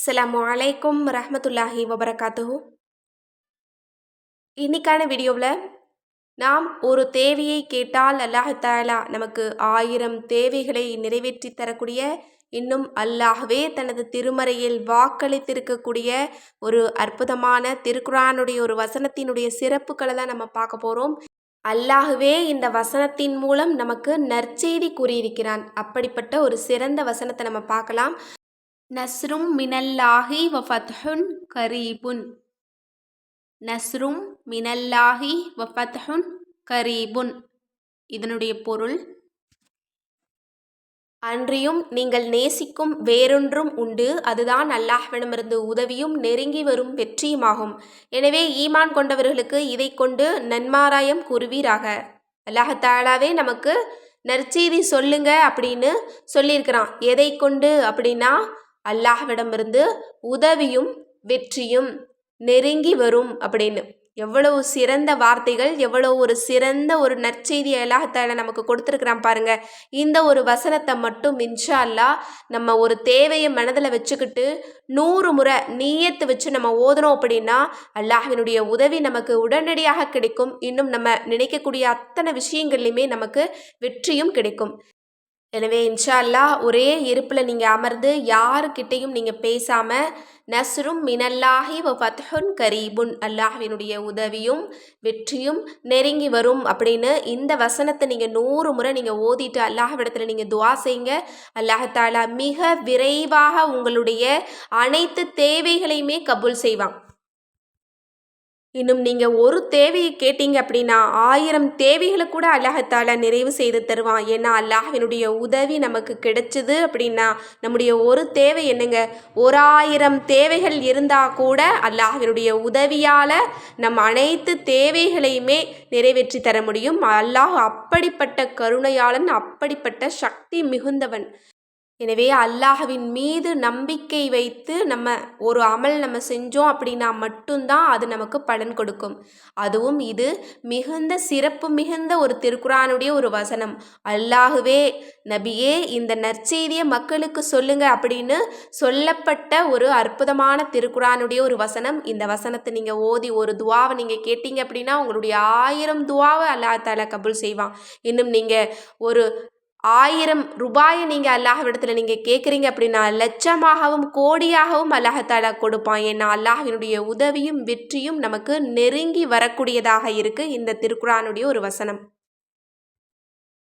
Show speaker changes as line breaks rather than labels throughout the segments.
அஸ்லாம் அலைக்கும் ரஹமத்துல்லாஹி வபரகாத்துஹு. இன்னைக்கான வீடியோவில் நாம் ஒரு தேவையை கேட்டால் அல்லாஹ் தாலா நமக்கு ஆயிரம் தேவைகளை நிறைவேற்றி தரக்கூடிய இன்னும் அல்லாஹ்வே தனது திருமறையில் வாக்களித்திருக்கக்கூடிய ஒரு அற்புதமான திருக்குறானுடைய ஒரு வசனத்தினுடைய சிறப்புகளை தான் நம்ம பார்க்க போகிறோம் அல்லாஹுவே இந்த வசனத்தின் மூலம் நமக்கு நற்செய்தி கூறியிருக்கிறான். அப்படிப்பட்ட ஒரு சிறந்த வசனத்தை நம்ம பார்க்கலாம். நஸ்ரும் மினல்லாஹி வஃபத்ஹுன் கரீபுன். நஸ்ரும் மினல்லாஹி வஃபத்ஹுன் கரீபுன். இதனுடைய பொருள் அன்றியும் நீங்கள் நேசிக்கும் வேறொன்றும் உண்டு. அதுதான் அல்லாஹ்விடமிருந்து உதவியும் நெருங்கி வரும் வெற்றியுமாகும். எனவே ஈமான் கொண்டவர்களுக்கு இதை கொண்டு நன்மாராயம் கூறுவீராக. அல்லாஹாலாவே நமக்கு நற்செய்தி சொல்லுங்க அப்படின்னு சொல்லியிருக்கிறான். எதை கொண்டு அப்படின்னா அல்லாஹ்விடமிருந்து உதவியும் வெற்றியும் நெருங்கி வரும் அப்படின்னு. எவ்வளவு சிறந்த வார்த்தைகள் எவ்வளோ ஒரு சிறந்த ஒரு நற்செய்தி அல்லாஹால நமக்கு கொடுத்துருக்குறான் பாருங்க. இந்த ஒரு வசனத்தை மட்டும் இன்ஷா அல்லா நம்ம ஒரு தேவையை மனதில் வச்சுக்கிட்டு நூறு முறை நீயத்து வச்சு நம்ம ஓதுனோம் அப்படின்னா அல்லாஹினுடைய உதவி நமக்கு உடனடியாக கிடைக்கும். இன்னும் நம்ம நினைக்கக்கூடிய அத்தனை விஷயங்கள்லையுமே நமக்கு வெற்றியும் கிடைக்கும். எனவே இன்ஷா அல்லா ஒரே இருப்பில் நீங்கள் அமர்ந்து யாருக்கிட்டேயும் நீங்கள் பேசாமல் நஸ்ரும் மினல்லாஹி வ ஃபத்ஹுன் கரீபுன் அல்லாஹினுடைய உதவியும் வெற்றியும் நெருங்கி வரும் அப்படின்னு இந்த வசனத்தை நீங்கள் நூறு முறை நீங்கள் ஓதிட்டு அல்லாஹ்விடத்தில் நீங்கள் துவா செய்யுங்க. அல்லாஹாலா மிக விரைவாக உங்களுடைய அனைத்து தேவைகளையுமே கபூல் செய்வான். இன்னும் நீங்கள் ஒரு தேவையை கேட்டீங்க அப்படின்னா ஆயிரம் தேவைகளை கூட அல்லாஹத்தால நிறைவு செய்து தருவான். ஏன்னா அல்லாஹினுடைய உதவி நமக்கு கிடைச்சிது அப்படின்னா நம்முடைய ஒரு தேவை என்னங்க? ஒரு ஆயிரம் தேவைகள் இருந்தால் கூட அல்லாஹினுடைய உதவியால் நம் அனைத்து தேவைகளையுமே நிறைவேற்றி தர முடியும். அல்லாஹ் அப்படிப்பட்ட கருணையாளன் அப்படிப்பட்ட சக்தி மிகுந்தவன். எனவே அல்லாஹவின் மீது நம்பிக்கை வைத்து நம்ம ஒரு அமல் நம்ம செஞ்சோம் அப்படின்னா மட்டும்தான் அது நமக்கு பலன் கொடுக்கும். அதுவும் இது மிகுந்த சிறப்பு மிகுந்த ஒரு திருக்குறானுடைய ஒரு வசனம். அல்லாஹுவே நபியே இந்த நற்செய்தியை மக்களுக்கு சொல்லுங்க அப்படின்னு சொல்லப்பட்ட ஒரு அற்புதமான திருக்குறானுடைய ஒரு வசனம். இந்த வசனத்தை நீங்கள் ஓதி ஒரு துவாவை நீங்கள் கேட்டீங்க அப்படின்னா உங்களுடைய ஆயிரம் துவாவை அல்லா தாலா கபுல் செய்வான். இன்னும் நீங்கள் ஒரு ஆயிரம் ரூபாயை நீங்கள் அல்லாஹ்விடத்தில் நீங்கள் கேட்குறீங்க அப்படின்னா லட்சமாகவும் கோடியாகவும் அல்லாஹாலா கொடுப்பான். ஏன்னா அல்லாஹினுடைய உதவியும் வெற்றியும் நமக்கு நெருங்கி வரக்கூடியதாக இருக்குது இந்த திருக்குறானுடைய ஒரு வசனம்.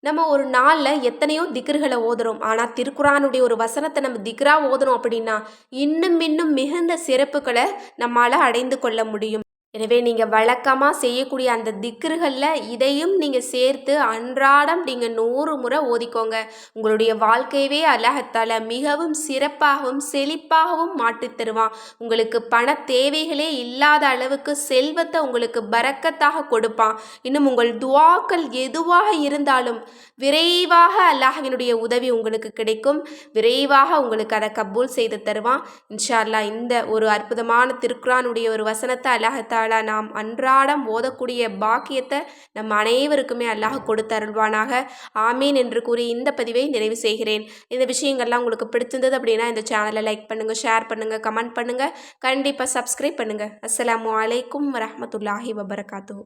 நம்ம ஒரு நாளில் எத்தனையோ திக்ருகளை ஓதுறோம். ஆனால் திருக்குறானுடைய ஒரு வசனத்தை நம்ம திக்ரா ஓதுறோம் அப்படின்னா இன்னும் இன்னும் மிகுந்த சிறப்புகளை நம்மளால் அடைந்து கொள்ள முடியும். எனவே நீங்கள் வழக்கமாக செய்யக்கூடிய அந்த திக்ருகளில் இதையும் நீங்கள் சேர்த்து அன்றாடம் நீங்கள் நூறு முறை ஓதிக்கோங்க. உங்களுடைய வாழ்க்கையவே அழகத்தால் மிகவும் சிறப்பாகவும் செழிப்பாகவும் மாற்றி தருவான். உங்களுக்கு பண தேவைகளே இல்லாத அளவுக்கு செல்வத்தை உங்களுக்கு பறக்கத்தாக கொடுப்பான். இன்னும் உங்கள் துவாக்கள் எதுவாக இருந்தாலும் விரைவாக அல்லாஹினுடைய உதவி உங்களுக்கு கிடைக்கும். விரைவாக உங்களுக்கு அதை கபூல் செய்து தருவான். இன்ஷா அல்லா இந்த ஒரு அற்புதமான திருக்குறானுடைய ஒரு வசனத்தை அல்லாஹத்தால் தாலா நாம் அன்றாடம் ஓதக்கூடிய பாக்கியத்தை நம் அனைவருக்குமே அல்லாஹ் கொடுத்தருள்வானாக. ஆமீன் என்று கூறி இந்த பதிவை நிறைவு செய்கிறேன். இந்த விஷயங்கள்லாம் உங்களுக்கு பிடிச்சிருந்தது அப்படின்னா இந்த சேனலை லைக் பண்ணுங்கள் ஷேர் பண்ணுங்கள் கமெண்ட் பண்ணுங்கள் கண்டிப்பாக சப்ஸ்கிரைப் பண்ணுங்கள் அஸ்லாம் வலைக்கம் வரமத்துல்லாஹி வபரகாத்து